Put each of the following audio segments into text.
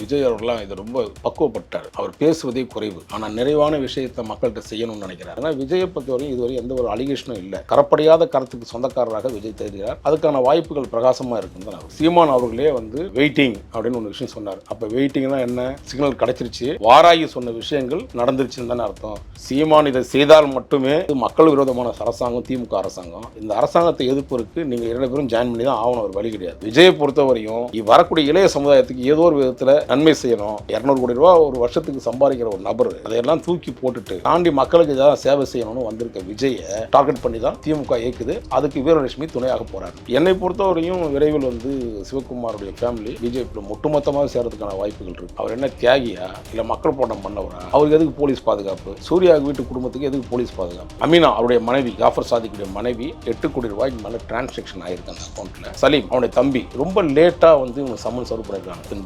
விஜய் அவர்கள்லாம் இது ரொம்ப பக்குவப்பட்டார். அவர் பேசுவதே குறைவு. ஆனால் நிறைவான விஷயத்தை மக்கள்கிட்ட செய்யணும்னு நினைக்கிறார். ஆனால் விஜயை பொறுத்தவரையும் இதுவரை எந்த ஒரு அலிகேஷனும் இல்லை. கரப்படையாத கருத்துக்கு சொந்தக்காரராக விஜய் தெரிகிறார் அதுக்கான வாய்ப்புகள் பிரகாசமாக இருக்குன்னு தான் சீமான் அவர்களே வந்து வெயிட்டிங் அப்படின்னு ஒரு விஷயம் சொன்னார். அப்போ வெயிட்டிங்னா என்ன? சிக்னல் கிடைச்சிருச்சு. வாராகி சொன்ன விஷயங்கள் நடந்துருச்சுன்னு தானே அர்த்தம். சீமான் இதை செய்தால் மட்டுமே இது மக்கள் விரோதமான அரசாங்கம் திமுக அரசாங்கம் இந்த அரசாங்கத்தை எதிர்ப்பதற்கு நீங்கள் இரண்டு பேரும் ஜாயின் பண்ணி தான் ஆகணும். ஒரு வழி கிடையாது. விஜயை பொறுத்தவரையும் வரக்கூடிய இளைய சமுதாயத்துக்கு ஏதோ ஒரு விதத்தில் நன்மை செய்யணும். இரநூறு கோடி ரூபா ஒரு வருஷத்துக்கு சம்பாதிக்கிற ஒரு நபர் அதையெல்லாம் தூக்கி போட்டுட்டு தாண்டி மக்களுக்கு ஏதாவது சேவை செய்யணும்னு வந்திருக்க விஜயை டார்கெட் பண்ணி தான் திமுக இயக்குது. அதுக்கு வீரலட்சுமி துணையாக போறாரு. என்னை பொறுத்தவரையும் விரைவில் வந்து சிவகுமாருடைய ஃபேமிலி பிஜேபியில் ஒட்டுமொத்தமாக சேர்றதுக்கான வாய்ப்புகள் இருக்கு. அவர் என்ன தியாகியா இல்லை மக்கள் போட்டம் பண்ணவரா? அவருக்கு எதுக்கு போலீஸ் பாதுகாப்பு? சூர்யா வீட்டு குடும்பத்துக்கு எதுக்கு போலீஸ் பாதுகாப்பு? அமீனா அவருடைய மனைவி ஜாஃபர் சாதிக்குடைய மனைவி எட்டு கோடி ரூபாய்க்கு மேலே டிரான்சாக்ஷன் ஆயிருக்கு அந்த அக்கௌண்ட்டில் சலீம் அவனுடைய தம்பி ரொம்ப லேட்டாக வந்து இவங்க சம்மன் சர்வ்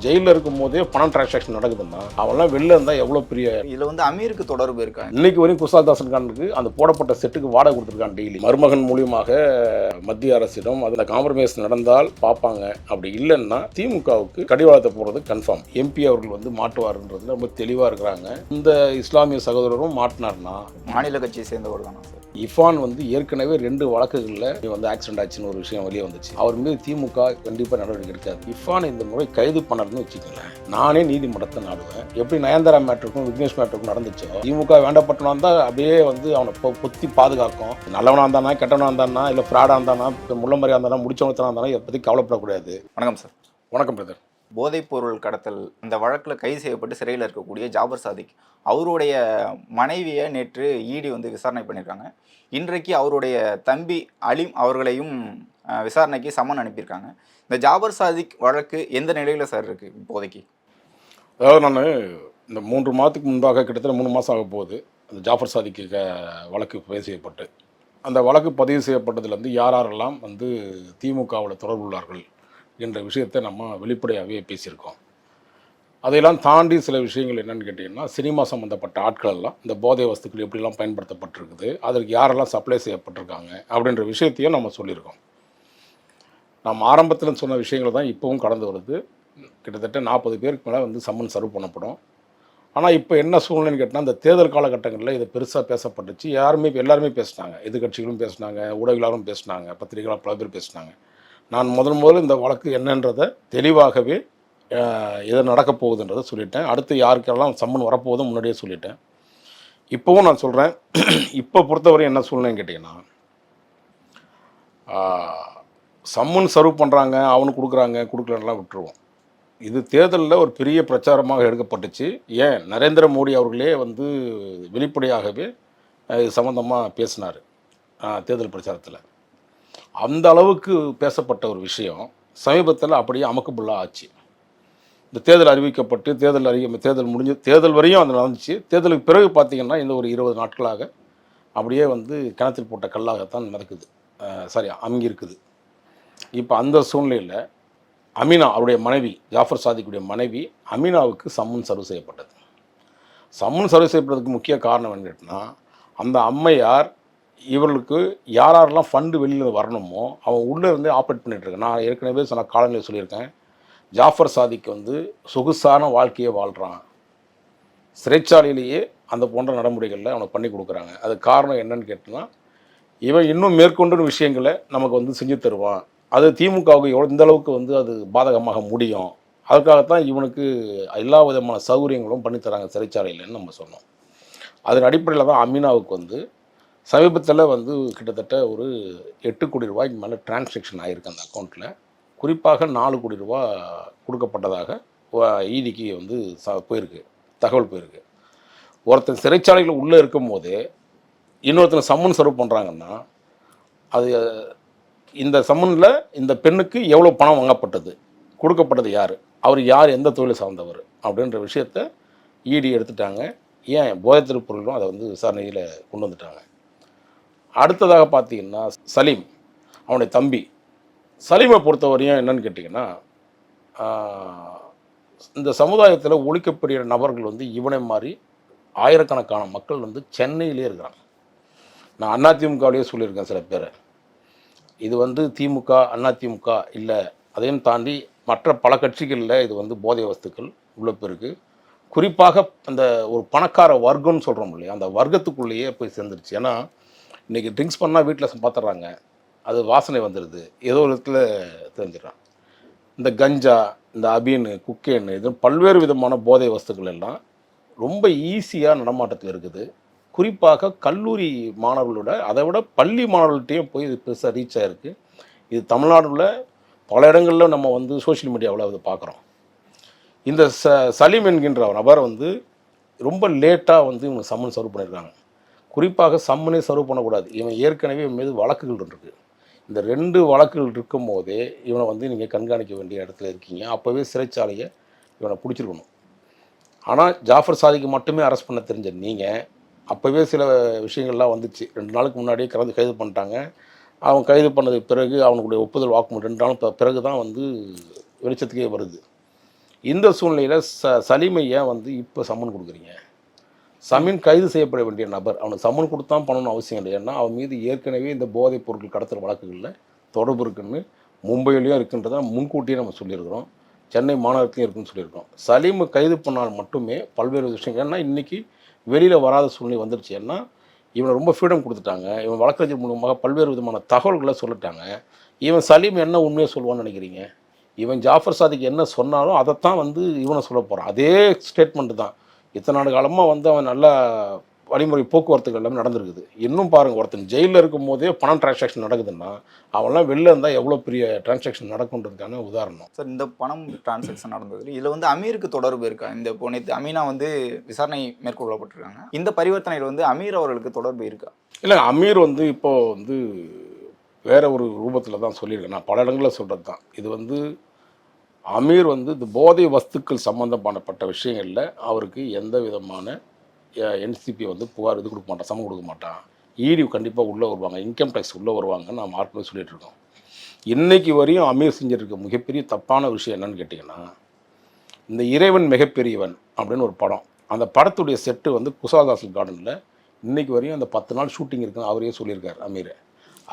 ஜெயிலில் ஜெயிலில் இருக்கும்போதே பணம் டிரான்சாக்ஷன் நடக்குதுன்னா அவன்லாம் வெளில இருந்தால் எவ்வளோ பெரிய இதுல வந்து அமீருக்கு தொடர்பு இருக்கா? இன்னைக்கு வரையும் குசால் தாசன் கானுக்கு அந்த போடப்பட்ட செட்டுக்கு வாடகை கொடுத்துருக்கான் டெய்லி மருமகன் மூலியமாக மத்திய அரசிடம் அதில் காம்ப்ரமைஸ் நடந்தால் பார்ப்பாங்க. அப்படி இல்லைன்னா திமுகவுக்கு கடிவாளத்தை போடுறது கன்ஃபார்ம் எம்பி அவர்கள் வந்து மாட்டுவாருன்றது ரொம்ப தெளிவாக இருக்கிறாங்க. இந்த இஸ்லாமிய சகோதரரும் மாட்டினார்னா? மாநில கட்சியை சேர்ந்தவர் தானா சார்? இஃபான் வந்து ஏற்கனவே ரெண்டு வழக்குகளில் வந்து ஆக்சிடென்ட் ஆச்சுன்னு ஒரு விஷயம் வெளியே வந்துச்சு. அவர் மீது திமுக கண்டிப்பாக நடவடிக்கை எடுக்காது. இஃபான் இந்த முறை கைது பண்ணணும்னு வச்சுக்கோங்களேன் நானே நீதிமன்றத்தை நாடுவேன். எப்படி நயன்தாரா மேட்டருக்கும் விக்னேஷ் மேட்டருக்கும் நடந்துச்சோ திமுக வேண்டப்பட்டவனா இருந்தால் அப்படியே வந்து அவனை பொத்தி பாதுகாக்கும். நல்லவனா இருந்தானா கெட்டவனா இருந்தானா இல்லை ஃப்ராடாக இருந்தானா இப்போ முள்ளமரியாக இருந்தானா முடிச்சவனத்தனா இருந்தானா பற்றி கவலைப்படக்கூடாது. வணக்கம் சார். வணக்கம் பிரதர் போதைப்பொருள் கடத்தல் அந்த வழக்கில் கைது செய்யப்பட்டு சிறையில் இருக்கக்கூடிய ஜாபர் சாதிக் அவருடைய மனைவியை நேற்று ஈடி வந்து விசாரணை பண்ணியிருக்காங்க இன்றைக்கு அவருடைய தம்பி அலிம் அவர்களையும் விசாரணைக்கு சம்மன் அனுப்பியிருக்காங்க. இந்த ஜாபர் சாதிக் வழக்கு எந்த நிலையில் சார் இருக்குது இப்போதைக்கு? அதாவது நான் இந்த மூன்று மாதத்துக்கு முன்பாக கிட்டத்தட்ட மூணு மாதம் ஆக போகுது அந்த ஜாஃபர் சாதிக்கு வழக்கு பதிவு செய்யப்பட்டு. அந்த வழக்கு பதிவு செய்யப்பட்டதுலேருந்து யார் யாரெல்லாம் வந்து திமுகவில் தொடர்பு உள்ளார்கள் என்ற விஷயத்தை நம்ம வெளிப்படையாகவே பேசியிருக்கோம். அதையெல்லாம் தாண்டி சில விஷயங்கள் என்னென்னு கேட்டிங்கன்னா சினிமா சம்மந்தப்பட்ட ஆட்களெல்லாம் இந்த போதை வஸ்துக்கள் எப்படிலாம் பயன்படுத்தப்பட்டிருக்குது அதற்கு யாரெல்லாம் சப்ளை செய்யப்பட்டிருக்காங்க அப்படின்ற விஷயத்தையும் நம்ம சொல்லியிருக்கோம். நம்ம ஆரம்பத்தில் சொன்ன விஷயங்கள் தான் இப்போவும் கடந்து வருது. கிட்டத்தட்ட நாற்பது பேருக்கு மேலே வந்து சம்மன் சர்வ் பண்ணப்படும். ஆனால் இப்போ என்ன சூழ்நிலைன்னு கேட்டால் இந்த தேர்தல் காலகட்டங்களில் இது பெருசாக பேசப்பட்டுச்சு. யாருமே இப்போ எல்லாருமே பேசினாங்க. எதிர்கட்சிகளும் பேசினாங்க ஊடகங்களாரும் பேசினாங்க பத்திரிகைகளாக பல பேர் பேசினாங்க. நான் முதல் முதல்ல இந்த வழக்கு என்னன்றதை தெளிவாகவே அஹ், எது நடக்கப் போகுதுன்றதை சொல்லிட்டேன். அடுத்து யாருக்கெல்லாம் சம்மன் வரப்போகுதும் முன்னாடியே சொல்லிட்டேன். இப்போவும் நான் சொல்கிறேன் இப்போ பொறுத்தவரை என்ன சூழ்நிலைன்னு கேட்டிங்கன்னா சம்மன் சர்வ் பண்ணுறாங்க அவனுக்கு கொடுக்குறாங்க கொடுக்கலன்னா விட்டுருவோம். இது தேர்தலில் ஒரு பெரிய பிரச்சாரமாக எடுக்கப்பட்டுச்சு. ஏன்? நரேந்திர மோடி அவர்களே வந்து வெளிப்படையாகவே இது சம்மந்தமாக பேசினார் தேர்தல் பிரச்சாரத்தில். அந்த அளவுக்கு பேசப்பட்ட ஒரு விஷயம். சமீபத்தில் அப்படியே அமக்கபுல்லாக ஆச்சு. இந்த தேர்தல் அறிவிக்கப்பட்டு தேர்தல் அறிவி தேர்தல் முடிஞ்சு தேர்தல் வரையும் அது நடந்துச்சு. தேர்தலுக்கு பிறகு பார்த்திங்கன்னா இந்த ஒரு இருபது நாட்களாக அப்படியே வந்து கிணத்தில் போட்ட கல்லாகத்தான் நடக்குது. சாரி அமுங்கி இருக்குது இப்போ அந்த சூழ்நிலையில் அமீனா அவருடைய மனைவி ஜாஃபர் சாதிக்குடைய மனைவி அமீனாவுக்கு சம்மன் சர்வ் செய்யப்பட்டது. சம்மன் சர்வ் செய்யப்பட்டதுக்கு முக்கிய காரணம் என்ன கேட்டால் அந்த அம்மையார் இவர்களுக்கு யார் யாரெல்லாம் ஃபண்டு வெளியில் வரணுமோ அவன் உள்ளே இருந்தே ஆப்ரேட் பண்ணிகிட்ருக்கான் நான் ஏற்கனவே சொன்ன காலநிலை சொல்லியிருக்கேன். ஜாஃபர் சாதிக்கு வந்து சொகுசான வாழ்க்கையை வாழ்கிறான் சிறைச்சாலையிலேயே அந்த போன்ற நடைமுறைகளில் அவனுக்கு பண்ணி கொடுக்குறாங்க. அது காரணம் என்னன்னு கேட்டால் இவன் இன்னும் மேற்கொண்டு விஷயங்களை நமக்கு வந்து செஞ்சு தருவான். அது திமுகவுக்கு எவ்வளோ இந்த அளவுக்கு வந்து அது பாதகமாக முடியும். அதுக்காகத்தான் இவனுக்கு எல்லா விதமான சௌகரியங்களும் பண்ணித்தராங்க சிறைச்சாலையில்னு நம்ம சொன்னோம். அதன் அடிப்படையில் தான் அமீனாவுக்கு வந்து சமீபத்தில் வந்து கிட்டத்தட்ட ஒரு எட்டு கோடி ரூபாய்க்கு மேலே டிரான்சாக்ஷன் ஆகிருக்கு அந்த அக்கௌண்ட்டில் குறிப்பாக நாலு கோடி ரூபா கொடுக்கப்பட்டதாக ஈடிக்கு வந்து ச போயிருக்கு தகவல் போயிருக்கு. ஒருத்தன் சிறைச்சாலையில் உள்ளே இருக்கும்போது இன்னொருத்தனை சம்மன் சர்வ் பண்ணுறாங்கன்னா அது இந்த சம்மனில் இந்த பெண்ணுக்கு எவ்வளோ பணம் வாங்கப்பட்டது கொடுக்கப்பட்டது யார் அவர் யார் எந்த தொழிலை சார்ந்தவர் அப்படின்ற விஷயத்த ஈடி எடுத்துட்டாங்க. ஏன் போதைத்திரு திருப்பொருளும் அதை வந்து விசாரணையில் கொண்டு வந்துட்டாங்க. அடுத்ததாக பார்த்தீங்கன்னா சலீம் அவனுடைய தம்பி. சலீமை பொறுத்தவரையும் என்னன்னு கேட்டிங்கன்னா இந்த சமுதாயத்தில் ஒழிக்கப்படுகிற நபர்கள் வந்து இவனை மாதிரி ஆயிரக்கணக்கான மக்கள் வந்து சென்னையிலே இருக்கிறாங்க. நான் அதிமுகவிலேயே சொல்லியிருக்கேன் சில பேர். இது வந்து திமுக அதிமுக இல்லை அதையும் தாண்டி மற்ற பல கட்சிகளில் இது வந்து போதை வஸ்துக்கள் உள்ள பேருக்கு குறிப்பாக அந்த ஒரு பணக்கார வர்க்கம்னு சொல்கிறோம் இல்லையா அந்த வர்க்கத்துக்குள்ளேயே போய் சேர்ந்துருச்சு. ஏன்னா இன்றைக்கி ட்ரிங்க்ஸ் பண்ணால் வீட்டில் பார்த்துட்றாங்க அது வாசனை வந்துடுது ஏதோ ஒரு விதத்தில் தெரிஞ்சிடறான் இந்த கஞ்சா இந்த அபீனு குக்கேன்னு இது பல்வேறு விதமான போதை வஸ்துக்கள் எல்லாம் ரொம்ப ஈஸியாக நடமாட்டத்தில் இருக்குது. குறிப்பாக கல்லூரி மாணவர்களோட அதை விட பள்ளி மாணவர்கள்ட்டையும் போய் இது பெருசாக ரீச் ஆகிருக்கு இது தமிழ்நாடுல பல இடங்களில் நம்ம வந்து சோஷியல் மீடியாவில் அதை பார்க்குறோம் இந்த ச சலீம் என்கின்ற நபர் வந்து ரொம்ப லேட்டாக வந்து இவங்க சம்மன் சர்வ் பண்ணியிருக்காங்க குறிப்பாக சம்மனே சர்வ் பண்ணக்கூடாது. இவன் ஏற்கனவே இவன் மீது வழக்குகள் இருக்குது இந்த ரெண்டு வழக்குகள் இருக்கும் போதே இவனை வந்து நீங்கள் கண்காணிக்க வேண்டிய இடத்துல இருக்கீங்க. அப்போவே சிறைச்சாலையை இவனை பிடிச்சிருக்கணும். ஆனால் ஜாஃபர் சாதிக்கு மட்டுமே அரெஸ்ட் பண்ண தெரிஞ்ச நீங்கள் அப்போவே சில விஷயங்கள்லாம் வந்துச்சு. ரெண்டு நாளுக்கு முன்னாடியே கலந்து கைது பண்ணிட்டாங்க. அவன் கைது பண்ணது பிறகு அவனுடைய ஒப்புதல் வாக்குமூலம் ரெண்டு நாளும் பிறகு தான் வந்து வெளிச்சத்துக்கே வருது. இந்த சூழ்நிலையில் ச சலிமையை வந்து இப்போ சம்மன் கொடுக்குறீங்க. சமீன் கைது செய்யப்பட வேண்டிய நபர் அவனுக்கு சம்மன் கொடுத்தான் பண்ணணும்னு அவசியம் இல்லை. ஏன்னா அவன் மீது ஏற்கனவே இந்த போதைப் பொருட்கள் கடத்தல் வழக்குகளில் தொடர்பு இருக்குன்னு மும்பையிலையும் இருக்குன்றதை முன்கூட்டியே நம்ம சொல்லியிருக்கிறோம். சென்னை மாநகரத்துலையும் இருக்குன்னு சொல்லியிருக்கோம் சலீமை கைது பண்ணால் மட்டுமே பல்வேறு விஷயங்கள். ஏன்னா இன்றைக்கி வெளியில் வராத சூழ்நிலை வந்துருச்சு. ஏன்னா இவனை ரொம்ப ஃப்ரீடம் கொடுத்துட்டாங்க. இவன் வழக்கறிஞர் மூலமாக பல்வேறு விதமான தகவல்களை சொல்லிட்டாங்க. இவன் சலீம் என்ன உண்மையை சொல்லுவான்னு நினைக்கிறீங்க? இவன் ஜாஃபர் சாதிக்கு என்ன சொன்னாலும் அதைத்தான் வந்து இவனை சொல்ல போகிறான் அதே ஸ்டேட்மெண்ட்டு தான். இத்தனை நாடு காலமாக வந்து அவன் நல்லா வழிமுறை போக்குவரத்துகள் எல்லாமே நடந்திருக்குது. இன்னும் பாருங்க ஒருத்தன் ஜெயிலில் இருக்கும் போதே பணம் டிரான்சாக்ஷன் நடக்குதுன்னா அவன்லாம் வெளில இருந்தால் எவ்வளோ பெரிய டிரான்சாக்ஷன் நடக்குன்றதுக்கான உதாரணம். சார் இந்த பணம் டிரான்சாக்ஷன் நடந்தது. இதில் வந்து அமீருக்கு தொடர்பு இருக்கா? இந்த நேற்று அமீனா வந்து விசாரணை மேற்கொள்ளப்பட்டிருக்காங்க. இந்த பரிவர்த்தனையில் வந்து அமீர் அவர்களுக்கு தொடர்பு இருக்கா? இல்லை அமீர் வந்து இப்போ வந்து வேற ஒரு ரூபத்தில் தான் சொல்லியிருக்கேன் நான் பல இடங்களில் சொல்கிறது தான் இது வந்து அமீர் வந்து இந்த போதை வஸ்துக்கள் சம்மந்தப்பட்ட விஷயங்களில் அவருக்கு எந்த விதமான என்சிபி வந்து புகார் இது கொடுக்க மாட்டான் சமம் கொடுக்க மாட்டான். இடி கண்டிப்பாக உள்ளே வருவாங்க இன்கம் டேக்ஸ் உள்ளே வருவாங்கன்னு நான் மார்க்கெட் சொல்லிகிட்டு இருக்கோம். இன்னைக்கு வரையும் அமீர் செஞ்சிருக்க மிகப்பெரிய தப்பான விஷயம் என்னன்னு கேட்டிங்கன்னா இந்த இறைவன் மிகப்பெரியவன் அப்படின்னு ஒரு படம். அந்த படத்துடைய செட்டு வந்து குசாதாசல் கார்டனில் இன்றைக்கு வரையும் அந்த பத்து நாள் ஷூட்டிங் இருக்குன்னு அவரே சொல்லியிருக்கார் அமீர்.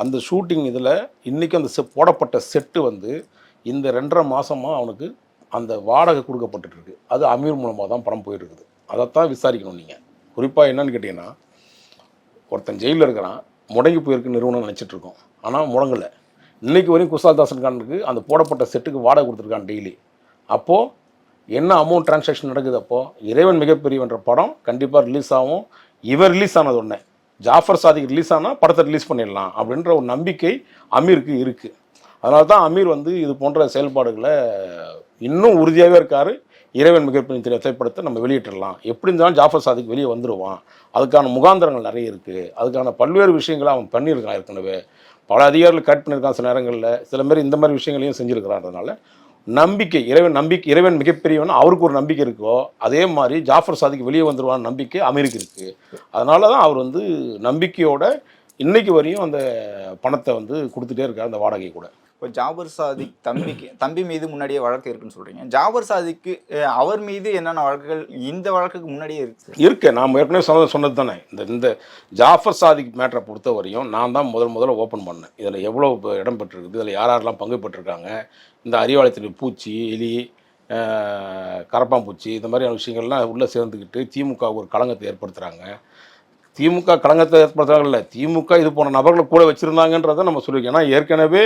அந்த ஷூட்டிங் இதில் இன்றைக்கி அந்த போடப்பட்ட செட்டு வந்து இந்த ரெண்டரை மாதமாக அவனுக்கு அந்த வாடகை கொடுக்கப்பட்டுருக்கு அது அமீர் மூலமாக தான் படம் போயிட்டுருக்குது. அதைத்தான் விசாரிக்கணும் நீங்கள் குறிப்பாக என்னன்னு கேட்டிங்கன்னா ஒருத்தன் ஜெயிலில் இருக்கிறான் முடங்கி போயிருக்கு நிறுவனம் நினச்சிட்ருக்கோம் ஆனால் முடங்கலை. இன்றைக்கு வரையும் குசால்தாசன் கானுக்கு அந்த போடப்பட்ட செட்டுக்கு வாடகை கொடுத்துருக்கான் டெய்லி. அப்போது என்ன அமௌண்ட் டிரான்சாக்ஷன் நடக்குது அப்போது இறைவன் மிகப்பெரியவன்ற படம் கண்டிப்பாக ரிலீஸ் ஆகும். இவர் ரிலீஸ் ஆனது ஒன்று ஜாஃபர் சாதிக்கு ரிலீஸ் ஆனால் படத்தை ரிலீஸ் பண்ணிடலாம் அப்படின்ற ஒரு நம்பிக்கை அமீருக்கு இருக்குது அதனால தான் அமீர் வந்து இது போன்ற செயல்பாடுகளை இன்னும் உறுதியாகவே இருக்கார். இறைவன் மிகப்பெரிய திரைப்படத்தை நம்ம வெளியிட்டுடலாம். எப்படி இருந்தாலும் ஜாஃபர் சாதிக் வெளியே வந்துடுவான் அதுக்கான முகாந்திரங்கள் நிறைய இருக்குது அதுக்கான பல்வேறு விஷயங்களை அவன் பண்ணியிருக்கான் ஏற்கனவே. பல அதிகாரிகள் கட் பண்ணியிருக்கான் சில நேரங்களில். சில மாரி இந்த மாதிரி விஷயங்களையும் செஞ்சுருக்கிறான்றதுனால நம்பிக்கை இறைவன் நம்பிக்கை இறைவன் மிகப்பெரியவன் அவருக்கு ஒரு நம்பிக்கை இருக்கோ அதே மாதிரி ஜாஃபர் சாதிக்கு வெளியே வந்துடுவான் நம்பிக்கை அமெரிக்க இருக்குது அதனால தான் அவர் வந்து நம்பிக்கையோட இன்றைக்கு வரையும் அந்த பணத்தை வந்து கொடுத்துட்டே இருக்கார் அந்த வாடகை கூட. இப்போ ஜாபர் சாதிக் தம்பிக்கு தம்பி மீது முன்னாடியே வழக்கு இருக்குன்னு சொல்கிறீங்க ஜாபர் சாதிக்கு அவர் மீது என்னென்ன வழக்குகள் இந்த வழக்குக்கு முன்னாடியே இருக்கு? இருக்கு. நான் ஏற்கனவே சொன்னது சொன்னது தானே. இந்த இந்த ஜாஃபர் சாதிக் மேட்டரை பொறுத்த வரையும் நான் தான் முதல் முதல்ல ஓப்பன் பண்ணேன். இதில் எவ்வளோ இடம் பெற்றிருக்குது இதில் யார் யாரெல்லாம் பங்கு பெற்றிருக்காங்க இந்த அறிவாலயத்தில் பூச்சி எலி கரப்பாம்பூச்சி இந்த மாதிரியான விஷயங்கள்லாம் உள்ளே சேர்ந்துக்கிட்டு திமுக ஒரு களங்கத்தை ஏற்படுத்துகிறாங்க திமுக களங்கத்தை ஏற்படுத்துறாங்கல்ல திமுக இது போன்ற நபர்களை கூட வச்சுருந்தாங்கன்றதை நம்ம சொல்லியிருக்கோம் ஏன்னா ஏற்கனவே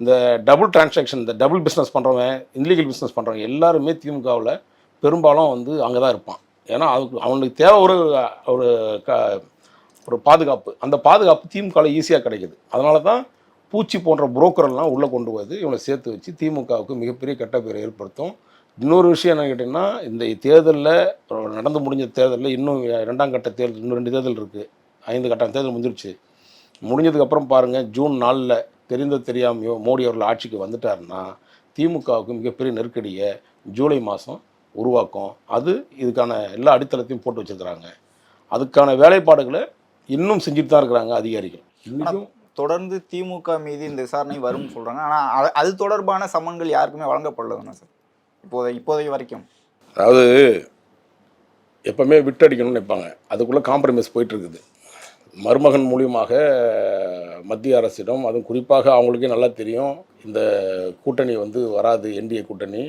இந்த டபுள் டிரான்சாக்ஷன் இந்த டபுள் பிஸ்னஸ் பண்ணுறவன் இன்லீகல் பிஸ்னஸ் பண்ணுறவங்க எல்லாருமே திமுகவில் பெரும்பாலும் வந்து அங்கே தான் இருப்பான். ஏன்னா அதுக்கு அவனுக்கு தேவை ஒரு ஒரு க ஒரு பாதுகாப்பு. அந்த பாதுகாப்பு திமுகவில் ஈஸியாக கிடைக்குது. அதனால தான் பூச்சி போன்ற புரோக்கரெல்லாம் உள்ளே கொண்டு வந்து இவனை சேர்த்து வச்சு திமுகவுக்கு மிகப்பெரிய கெட்ட பேரை ஏற்படுத்தும். இன்னொரு விஷயம் என்ன கேட்டிங்கன்னா இந்த தேர்தலில் நடந்து முடிஞ்ச தேர்தலில் இன்னும் ரெண்டாம் கட்ட தேர்தல் இன்னும் ரெண்டு தேர்தல் இருக்குது ஐந்து கட்ட தேர்தல் முடிஞ்சிருச்சு. முடிஞ்சதுக்கப்புறம் பாருங்கள் ஜூன் நாலில் தெரிந்தோ தெரியாமையோ மோடி அவர்கள் ஆட்சிக்கு வந்துட்டாருன்னா திமுகவுக்கு மிகப்பெரிய நெருக்கடியை ஜூலை மாதம் உருவாக்கும். அது இதுக்கான எல்லா அடித்தளத்தையும் போட்டு வச்சிருக்கிறாங்க. அதுக்கான வேலைப்பாடுகளை இன்னும் செஞ்சுட்டு தான் இருக்கிறாங்க அதிகாரிகள். இன்னும் தொடர்ந்து திமுக மீது இந்த விசாரணை வரும்னு சொல்கிறாங்க ஆனால் அது- அது தொடர்பான சம்மன்கள் யாருக்குமே வழங்கப்படல தானே சார்? இப்போதை இப்போதைய வரைக்கும். அதாவது எப்பவுமே விட்டடிக்கணும்னு நினைப்பாங்க. அதுக்குள்ளே காம்ப்ரமைஸ் போயிட்டு இருக்குது மருமகன் மூலியமாக மத்திய அரசிடம் அதுவும் குறிப்பாக அவங்களுக்கே நல்லா தெரியும். இந்த கூட்டணி வந்து வராது என்டிஏ கூட்டணி.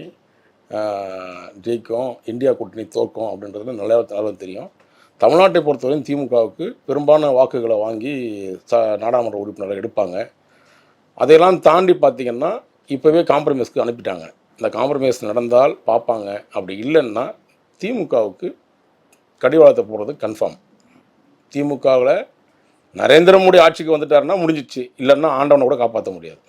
ஜெயிக்கும் இந்தியா கூட்டணி தோற்கும் அப்படின்றது நல்லா நல்லா தெரியும். தமிழ்நாட்டை பொறுத்தவரையும் திமுகவுக்கு பெரும்பாலான வாக்குகளை வாங்கி ச நாடாளுமன்ற உறுப்பினர்கள் எடுப்பாங்க. அதையெல்லாம் தாண்டி பார்த்தீங்கன்னா இப்போவே காம்ப்ரமைஸ்க்கு அனுப்பிட்டாங்க. இந்த காம்ப்ரமைஸ் நடந்தால் பார்ப்பாங்க. அப்படி இல்லைன்னா திமுகவுக்கு கடிவாளத்தை போடுறது கன்ஃபார்ம் திமுகவில் நரேந்திர மோடி ஆட்சிக்கு வந்துட்டாருன்னா முடிஞ்சிச்சு. இல்லைன்னா ஆண்டவனை கூட காப்பாற்ற முடியாது.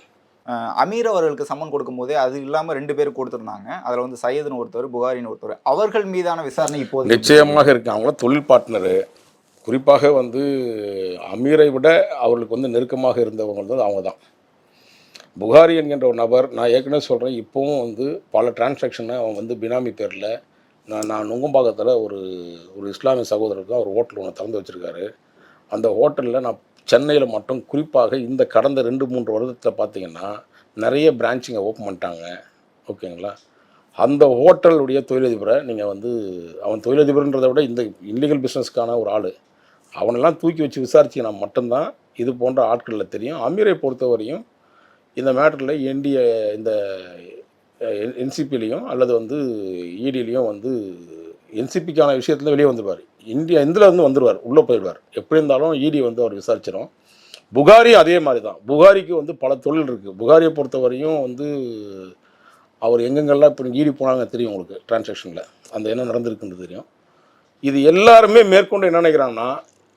அமீர் அவர்களுக்கு சம்மன் கொடுக்கும்போதே அது இல்லாமல் ரெண்டு பேர் கொடுத்துருந்தாங்க. அதில் வந்து சையதுன்னு ஒருத்தர் புகாரின்னு ஒருத்தர் அவர்கள் மீதான விசாரணை இப்போது நிச்சயமாக இருக்கு. அவங்களாம் தொழில் பார்ட்னரு குறிப்பாக வந்து அமீரை விட அவர்களுக்கு வந்து நெருக்கமாக இருந்தவங்க வந்து அவங்க தான் புகாரி என்கின்ற ஒரு நபர் நான் ஏற்கனவே சொல்கிறேன் இப்போவும் வந்து பல டிரான்சாக்ஷனை அவன் வந்து பினாமி பேரில் நான் நான் நுங்கம்பாக்கத்தில் ஒரு ஒரு இஸ்லாமிய சகோதரருக்கு அவர் ஹோட்டல் ஒன்று திறந்து வச்சுருக்காரு. அந்த ஹோட்டலில் நான் சென்னையில் மட்டும் குறிப்பாக இந்த கடந்த ரெண்டு மூன்று வருடத்தில் பார்த்தீங்கன்னா நிறைய பிரான்ச்சிங்கை ஓப்பன் பண்ணிட்டாங்க. ஓகேங்களா? அந்த ஹோட்டலுடைய தொழிலதிபரை நீங்கள் வந்து அவன் தொழிலதிபர்ன்றதை விட இந்த இல்லீகல் பிஸ்னஸ்க்கான ஒரு ஆள். அவனெல்லாம் தூக்கி வச்சு விசாரிச்சிங்கன்னா மட்டும்தான் இது போன்ற ஆட்களில் தெரியும். அமீரை பொறுத்தவரையும் இந்த மேட்டரில் என்டிஏ இந்த என்சிபிலையும் அல்லது வந்து இடிலையும் வந்து என்சிபிக்கான விஷயத்தில் வெளியே வந்துடுவார் இந்தியா இந்தில் வந்து வந்துடுவார் உள்ளே போயிடுவார். எப்படி இருந்தாலும் இடி வந்து அவர் விசாரிச்சிடும் புகாரி அதே மாதிரி தான் புகாரிக்கு வந்து பல தொழில் இருக்குது புகாரியை பொறுத்தவரையும் வந்து அவர் எங்கெங்கெல்லாம் இப்போ ஈடி போனாங்க தெரியும் உங்களுக்கு டிரான்சாக்ஷனில் அந்த என்ன நடந்திருக்குன்னு தெரியும். இது எல்லாருமே மேற்கொண்டு என்ன நினைக்கிறாங்கன்னா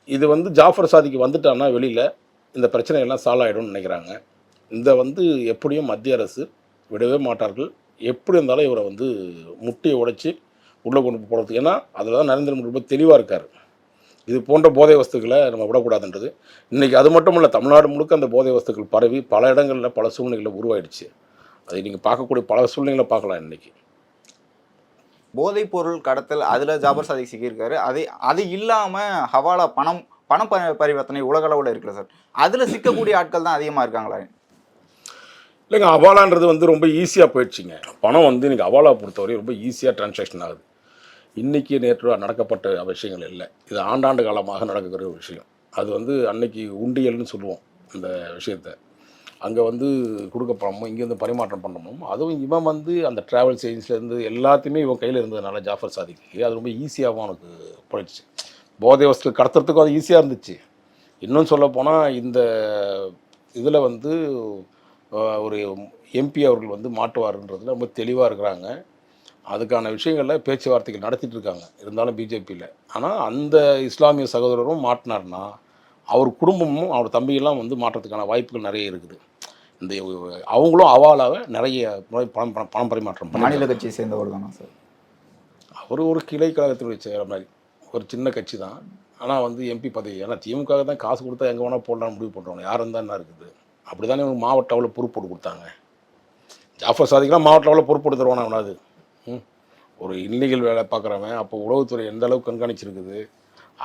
இது வந்து ஜாஃபர் சாதிக்கு வந்துட்டான்னா வெளியில் இந்த பிரச்சனையெல்லாம் சால்வ் ஆகிடும்னு நினைக்கிறாங்க. இந்த வந்து எப்படியும் மத்திய அரசு விடவே மாட்டார்கள். எப்படி இருந்தாலும் இவரை வந்து முட்டியை உடைச்சி உள்ளே கொண்டு போகிறதுக்கு ஏன்னா அதில் தான் நரேந்திர மோடி ரொம்ப தெளிவாக இருக்கார். இது போன்ற போதை வஸ்துக்களை நம்ம விடக்கூடாதுன்றது. இன்றைக்கி அது மட்டும் இல்லை தமிழ்நாடு முழுக்க அந்த போதை வஸ்துக்கள் பரவி பல இடங்களில் பல சூழ்நிலைகளில் உருவாயிடுச்சு. அதை நீங்கள் பார்க்கக்கூடிய பல சூழ்நிலைகளை பார்க்கலாம் இன்றைக்கி போதைப் பொருள் கடத்தல் அதில் ஜாபர் சாதிக் சிக்கியிருக்காரு. அது அது இல்லாமல் ஹவாலா பணம் பண பரிவர்த்தனை உலக அளவில் இருக்குல்ல சார். அதில் சிக்கக்கூடிய ஆட்கள் தான் அதிகமாக இருக்காங்களா. இல்லைங்க அவாலான்றது வந்து ரொம்ப ஈஸியாக போயிடுச்சுங்க. பணம் வந்து இன்றைக்கி அவாலா பொறுத்தவரை ரொம்ப ஈஸியாக டிரான்சாக்ஷன் ஆகுது. இன்றைக்கி நேற்று நடக்கப்பட்ட விஷயங்கள் இல்லை. இது ஆண்டாண்டு காலமாக நடக்கிற ஒரு விஷயம். அது வந்து அன்னைக்கு உண்டியல்னு சொல்லுவோம் அந்த விஷயத்தை. அங்கே வந்து கொடுக்க போனோமோ இங்கேருந்து பரிமாற்றம் பண்ணணும். அதுவும் இவன் வந்து அந்த ட்ராவல்ஸ் ஏஜென்சிலேருந்து எல்லாத்தையுமே இவன் கையில் இருந்ததுனால ஜாஃபர் சாதிக்கு. அது ரொம்ப ஈஸியாகவும் அவனுக்கு போயிடுச்சு. போதை வசதி கடத்துறதுக்கும் அது ஈஸியாக இருந்துச்சு. இன்னும் சொல்ல போனால் இந்த இதில் வந்து ஒரு எம்பி அவர்கள் வந்து மாட்டுவாருன்றதுல ரொம்ப தெளிவாக இருக்கிறாங்க. அதுக்கான விஷயங்களில் பேச்சுவார்த்தைகள் நடத்திட்டு இருக்காங்க. இருந்தாலும் பிஜேபியில். ஆனால் அந்த இஸ்லாமிய சகோதரரும் மாட்டினார்னா அவர் குடும்பமும் அவர் தம்பியெல்லாம் வந்து மாற்றத்துக்கான வாய்ப்புகள் நிறைய இருக்குது. இந்த அவங்களும் அவாலாவை நிறைய பணம் பணம் பணம் பரிமாற்றம் மாநில கட்சியை சேர்ந்தவர் தானா சார்? அவர் ஒரு கிளை கழகத்தில் செய்கிற மாதிரி. ஒரு சின்ன கட்சி தான். ஆனால் வந்து எம்பி பதவி ஏன்னா திமுக தான் காசு கொடுத்தா எங்கே வேணால் போடலாம்னு முடிவு பண்ணுறவங்க யார் இருந்தால் என்ன இருக்குது? அப்படி தானே இவங்க மாவட்ட அளவில் பொறுப்போடு கொடுத்தாங்க. ஜாஃபர் சாதிக்கெலாம் மாவட்ட அளவில் பொறுப்போடு தருவானா அவனாது ஒரு இல்லீகல் வேலை பார்க்குறவன் அப்போ உளவுத்துறை எந்த அளவுக்கு கண்காணிச்சிருக்குது?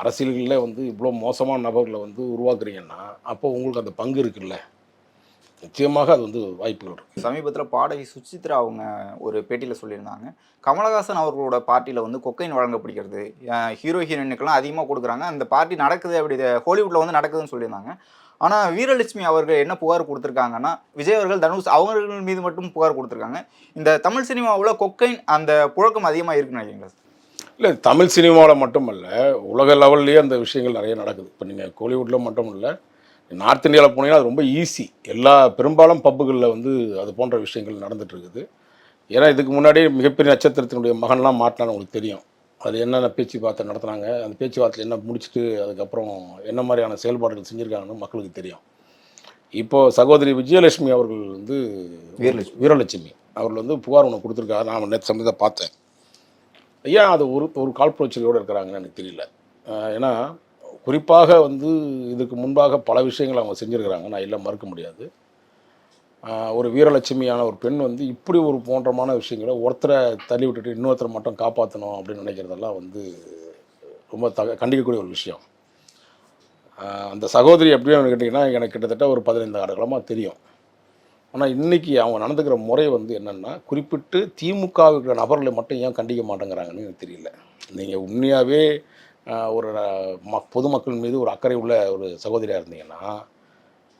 அரசியல்களில் வந்து இவ்வளோ மோசமான நபர்களை வந்து உருவாக்குறீங்கன்னா அப்போ உங்களுக்கு அந்த பங்கு இருக்குல்ல? நிச்சயமாக அது வந்து வாய்ப்புகள் இருக்குது சமீபத்தில் பாடகி சுச்சித்ரா அவங்க ஒரு பேட்டியில் சொல்லியிருந்தாங்க. கமலஹாசன் அவர்களோட பார்ட்டியில் வந்து கொக்கைன் வழங்கப்படுகிறது பிடிக்கிறது ஹீரோ ஹீரோயினுக்கெல்லாம் அதிகமாக கொடுக்குறாங்க. அந்த பார்ட்டி நடக்குது அப்படி ஹாலிவுட்டில் வந்து நடக்குதுன்னு சொல்லியிருந்தாங்க. ஆனால் வீரலட்சுமி அவர்கள் என்ன புகார் கொடுத்துருக்காங்கன்னா விஜய் அவர்கள் தனுஷ் அவர்கள் மீது மட்டும் புகார் கொடுத்துருக்காங்க. இந்த தமிழ் சினிமாவில் கொக்கைன் அந்த புழக்கம் அதிகமாக இருக்குன்னு நினைக்கிறீங்களா இல்லை தமிழ் சினிமாவில் மட்டுமல்ல உலக லெவல்லையே அந்த விஷயங்கள் நிறைய நடக்குது. இப்போ நீங்கள் கோலிவுட்டில் மட்டும் இல்லை நார்த் இந்தியாவில் போனீங்கன்னா அது ரொம்ப ஈஸி. எல்லா பெரும்பாலும் பப்புகளில் வந்து அது போன்ற விஷயங்கள் நடந்துகிட்ருக்குது இருக்குது. ஏன்னா இதுக்கு முன்னாடி மிகப்பெரிய நட்சத்திரத்தினுடைய மகன்லாம் மாட்டினான்னு உங்களுக்கு தெரியும். அது என்னென்ன பேச்சுவார்த்தை நடத்துனாங்க அந்த பேச்சுவார்த்தையில் என்ன முடிச்சுட்டு அதுக்கப்புறம் என்ன மாதிரியான செயல்பாடுகள் செஞ்சுருக்காங்கன்னு மக்களுக்கு தெரியும். இப்போது சகோதரி விஜயலட்சுமி அவர்கள் வந்து வீரலட்சுமி. வீரலட்சுமி. அவர்கள் வந்து புகார் ஒன்று கொடுத்துருக்காங்க நான் நேற்று சமயத்தை பார்த்தேன். ஐயா அது ஒரு ஒரு காழ்ப்புணர்ச்சியோடு இருக்கிறாங்கன்னு எனக்கு தெரியல. ஏன்னா குறிப்பாக வந்து இதுக்கு முன்பாக பல விஷயங்கள் அவங்க செஞ்சுருக்கிறாங்க. நான் இல்லை மறுக்க முடியாது. ஒரு வீரலட்சுமியான ஒரு பெண் வந்து இப்படி ஒரு போன்றமான விஷயங்களை ஒருத்தரை தள்ளி விட்டுட்டு இன்னொருத்தரை மட்டும் காப்பாற்றணும் அப்படின்னு நினைக்கிறதெல்லாம் வந்து ரொம்ப தக கண்டிக்கக்கூடிய ஒரு விஷயம். அந்த சகோதரி எப்படின்னு கேட்டிங்கன்னா எனக்கு கிட்டத்தட்ட ஒரு பதினைந்து ஆண்டுகளமாக தெரியும். ஆனால் இன்றைக்கி அவங்க நடந்துக்கிற முறை வந்து என்னென்னா குறிப்பிட்டு திமுக இருக்கிற நபர்களை மட்டும் ஏன் கண்டிக்க மாட்டேங்கிறாங்கன்னு எனக்கு தெரியல. நீங்கள் உண்மையாகவே ஒரு ம பொதுமக்கள் மீது ஒரு அக்கறை உள்ள ஒரு சகோதரியாக இருந்தீங்கன்னா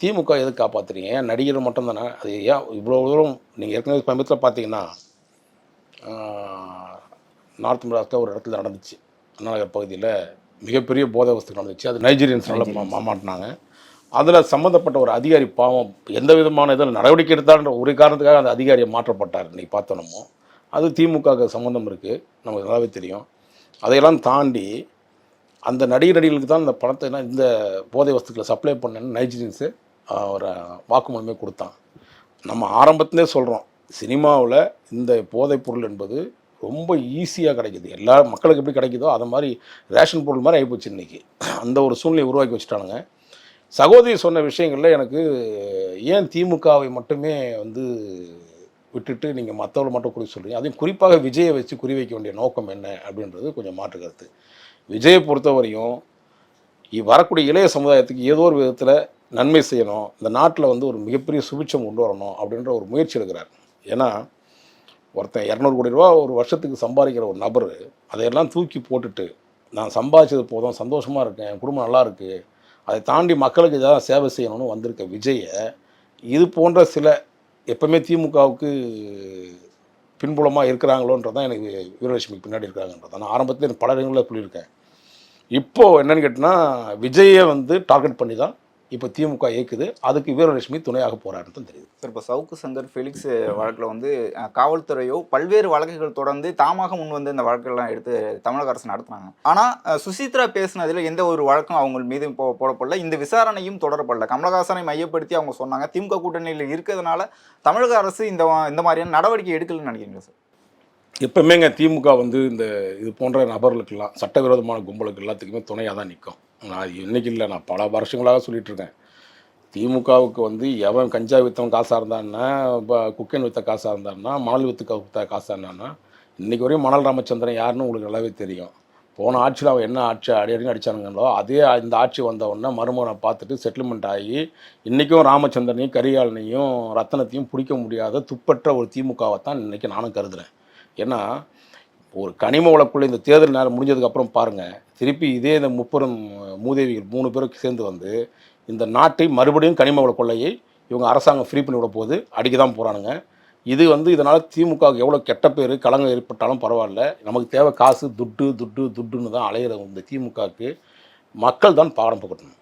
திமுக எதுக்கு காப்பாற்றுறீங்க ஏன் நடிகர் மட்டும் தானே அது ஏன் இவ்வளோ தூரம் நீங்கள் ஏற்கனவே சமயத்தில் பார்த்தீங்கன்னா நார்த் மெட்ராஸில் ஒரு இடத்துல நடந்துச்சு. அண்ணாநகர் பகுதியில் மிகப்பெரிய போதை வஸ்து நடந்துச்சு. அது நைஜீரியன்ஸ்னால மா- மாட்டினாங்க அதில் சம்மந்தப்பட்ட ஒரு அதிகாரி பாவம் எந்த விதமான இதில் நடவடிக்கை எடுத்தான்ற ஒரு காரணத்துக்காக அந்த அதிகாரியை மாற்றப்பட்டார். இன்னைக்கு பார்த்தோமோ அது திமுக சம்மந்தம் இருக்குது நமக்கு நல்லாவே தெரியும். அதையெல்லாம் தாண்டி அந்த நடிகர் நடிகளுக்கு தான் இந்த பணத்தை எல்லாம் இந்த போதை வஸ்துக்களை சப்ளை பண்ணேன்னு நைஜீரியன்ஸு ஒரு வாக்குமூலமே கொடுத்தான். நம்ம ஆரம்பத்திலே சொல்கிறோம் சினிமாவில் இந்த போதைப் பொருள் என்பது ரொம்ப ஈஸியாக கிடைக்குது. எல்லா மக்களுக்கு எப்படி கிடைக்குதோ அதை மாதிரி ரேஷன் பொருள் மாதிரி ஆகிப்போச்சு இன்றைக்கி அந்த ஒரு சூழ்நிலையை உருவாக்கி வச்சுட்டானுங்க. சகோதரி சொன்ன விஷயங்களில் எனக்கு ஏன் திமுகவை மட்டுமே வந்து விட்டுட்டு நீங்கள் மற்றவர்கள் மட்டும் குறி சொல்கிறீங்க அதையும் குறிப்பாக விஜயை வச்சு குறி வைக்க வேண்டிய நோக்கம் என்ன அப்படின்றது கொஞ்சம் மாற்று கருத்து. விஜயை பொறுத்தவரையும் வரக்கூடிய இளைய சமுதாயத்துக்கு ஏதோ ஒரு விதத்தில் நன்மை செய்யணும் இந்த நாட்டில் வந்து ஒரு மிகப்பெரிய சுபிட்சம் கொண்டு வரணும் அப்படின்ற ஒரு முயற்சி எடுக்கிறார். ஏன்னா ஒருத்தன் இரநூறு கோடி ரூபா ஒரு வருஷத்துக்கு சம்பாதிக்கிற ஒரு நபர் அதையெல்லாம் தூக்கி போட்டுட்டு நான் சம்பாதிச்சது போதும் சந்தோஷமாக இருக்கேன் என் குடும்பம் நல்லா இருக்குது அதை தாண்டி மக்களுக்கு இதாக சேவை செய்யணும்னு வந்திருக்க விஜயை இது போன்ற சில எப்பவுமே திமுகவுக்கு பின்புலமாக இருக்கிறாங்களோன்றது தான் எனக்கு வீரலட்சுமிக்கு பின்னாடி இருக்காங்கன்றது நான் ஆரம்பத்தில் பல இடங்களில் சொல்லியிருக்கேன். இப்போது என்னென்னு கேட்டால் விஜயை வந்து டார்கெட் பண்ணி தான் இப்போ திமுக இயக்குது அதுக்கு வீரலட்சுமி துணையாக போகிறாருன்னு தான் தெரியுது. சார் இப்போ சவுக்கு சங்கர் ஃபெலிக்ஸ் வழக்கில் வந்து காவல்துறையோ பல்வேறு வழக்குகள் தொடர்ந்து தாமாக முன் வந்து இந்த வழக்கெல்லாம் எடுத்து தமிழக அரசு நடத்துனாங்க. ஆனால் சுசித்ரா பேசினதில் எந்த ஒரு வழக்கும் அவங்க மீது போ போடப்படல. இந்த விசாரணையும் தொடரப்படல. கமலஹாசனை மையப்படுத்தி அவங்க சொன்னாங்க. திமுக கூட்டணியில் இருக்கிறதுனால தமிழக அரசு இந்த இந்த மாதிரியான நடவடிக்கை எடுக்கலன்னு நினைக்கிறீங்களா சார்? எப்பவுமேங்க திமுக வந்து இந்த இது போன்ற நபர்களுக்கெல்லாம் சட்டவிரோதமான கும்பலுக்கு எல்லாத்துக்குமே துணையாக தான் நிற்கும் நான் இன்றைக்கி இல்லை நான் பல வருஷங்களாக சொல்லிகிட்ருக்கேன் திமுகவுக்கு வந்து எவன் கஞ்சா வித்தவன் காசாக இருந்தான்னா இப்போ குக்கன் வித்த காசாக இருந்தான்னா மணல் வித்து வித்த காசாக இருந்தான்னா இன்றைக்கி வரையும் மணல் ராமச்சந்திரன் யாருன்னு உங்களுக்கு நல்லாவே தெரியும். போன ஆட்சியில் அவன் என்ன ஆட்சி அடி அடி அடிச்சானுங்களோ அதே இந்த ஆட்சி வந்தவுடனே மருமகனை பார்த்துட்டு செட்டில்மெண்ட் ஆகி இன்றைக்கும் ராமச்சந்திரனையும் கரிகாலனையும் ரத்தனத்தையும் பிடிக்க முடியாத துப்பற்ற ஒரு திமுகவை தான் இன்றைக்கி நானும் கருதுகிறேன் ஏன்னா ஒரு கனிம வளக்குள்ளே இந்த தேர்தல் நேரம் முடிஞ்சதுக்கப்புறம் பாருங்கள் திருப்பி இதே இந்த முப்பெரும் மூதேவிகள் மூணு பேருக்கு சேர்ந்து வந்து இந்த நாட்டை மறுபடியும் கனிம வள கொள்ளையை இவங்க அரசாங்கம் ஃப்ரீ பண்ணி விட போகுது. அடிக்க தான் போகிறானுங்க இது வந்து இதனால் திமுகவுக்கு எவ்வளோ கெட்ட பேர் களங்கம் ஏற்பட்டாலும் பரவாயில்ல. நமக்கு தேவை காசு துட்டு துட்டு துட்டுன்னு தான் அலையிற இந்த திமுகவுக்கு மக்கள் தான் பாடம் புகட்டணும்.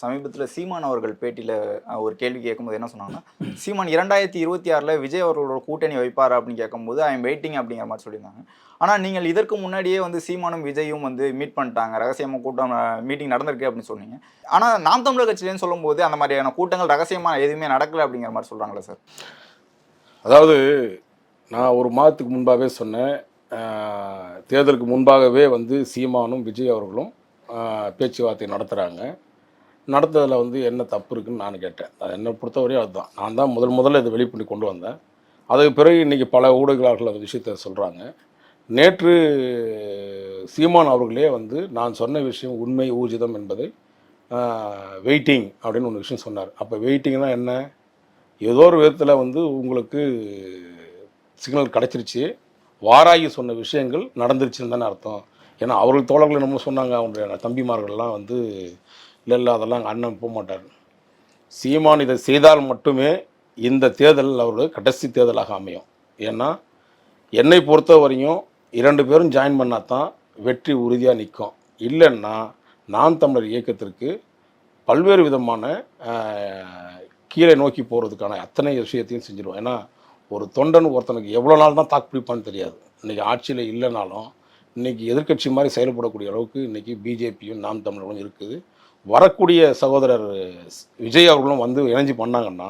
சமீபத்தில் சீமான் அவர்கள் பேட்டியில் ஒரு கேள்வி கேட்கும்போது என்ன சொன்னாங்கன்னா சீமான் இரண்டாயிரத்தி இருபத்தி ஆறில் விஜய் அவர்களோட கூட்டணி வைப்பார்? அப்படின்னு கேட்கும்போது ஐ எம் வெயிட்டிங் அப்படிங்கிற மாதிரி சொல்லியிருந்தாங்க. ஆனால் நீங்கள் இதற்கு முன்னாடியே வந்து சீமானும் விஜயும் வந்து மீட் பண்ணிட்டாங்க. ரகசியமாக கூட்டம் மீட்டிங் நடந்திருக்கு அப்படின்னு சொன்னீங்க. ஆனால் நாம் தமிழர் கட்சியிலேன்னு சொல்லும்போது அந்த மாதிரியான கூட்டங்கள் ரகசியமாக எதுவுமே நடக்கலை அப்படிங்கிற மாதிரி சொல்கிறாங்களே சார். அதாவது நான் ஒரு மாதத்துக்கு முன்பாகவே சொன்னேன். தேர்தலுக்கு முன்பாகவே வந்து சீமானும் விஜய் அவர்களும் பேச்சுவார்த்தை நடத்துகிறாங்க நடத்ததில் வந்து என்ன தப்பு இருக்குன்னு நான் கேட்டேன். அது என்னை பொறுத்தவரையும் அதுதான். நான் தான் முதல் முதல்ல இதை வெளிப்பண்ணி கொண்டு வந்தேன். அதுக்கு பிறகு இன்றைக்கி பல ஊடகங்களாளர்கள் அந்த விஷயத்த சொல்கிறாங்க நேற்று சீமான் அவர்களே வந்து நான் சொன்ன விஷயம் உண்மை ஊர்ஜிதம் என்பதை வெயிட்டிங் அப்படின்னு ஒரு விஷயம் சொன்னார். அப்போ வெயிட்டிங்னா என்ன? ஏதோ ஒரு விதத்தில் வந்து உங்களுக்கு சிக்னல் கிடச்சிருச்சு. வாராகி சொன்ன விஷயங்கள் நடந்துருச்சுன்னு தானே அர்த்தம். ஏன்னா அவர்கள் தோழர்கள் நம்ம சொன்னாங்க அவங்களுடைய தம்பிமார்கள்லாம் வந்து இல்லை இல்லை அதெல்லாம் அண்ணன் போக மாட்டார். சீமான் இதை செய்தால் மட்டுமே இந்த தேர்தல் அவருடைய கடைசி தேர்தலாக அமையும். ஏன்னா என்னை பொறுத்த வரையும் இரண்டு பேரும் ஜாயின் பண்ணால் தான் வெற்றி உறுதியாக நிற்கும். இல்லைன்னா நான் தமிழர் இயக்கத்திற்கு பல்வேறு விதமான கீழே நோக்கி போகிறதுக்கான அத்தனை விஷயத்தையும் செஞ்சிருவோம். ஏன்னா ஒரு தொண்டன் ஒருத்தனுக்கு எவ்வளோ நாள் தான் தாக்குப்பிடிப்பான்னு தெரியாது. இன்றைக்கி ஆட்சியில் இல்லைனாலும் இன்றைக்கி எதிர்க்கட்சி மாதிரி செயல்படக்கூடிய அளவுக்கு இன்றைக்கி பிஜேபியும் நாம் தமிழர்களும் இருக்குது. வரக்கூடிய சகோதரர் விஜய் அவர்களும் வந்து இணைஞ்சு பண்ணாங்கன்னா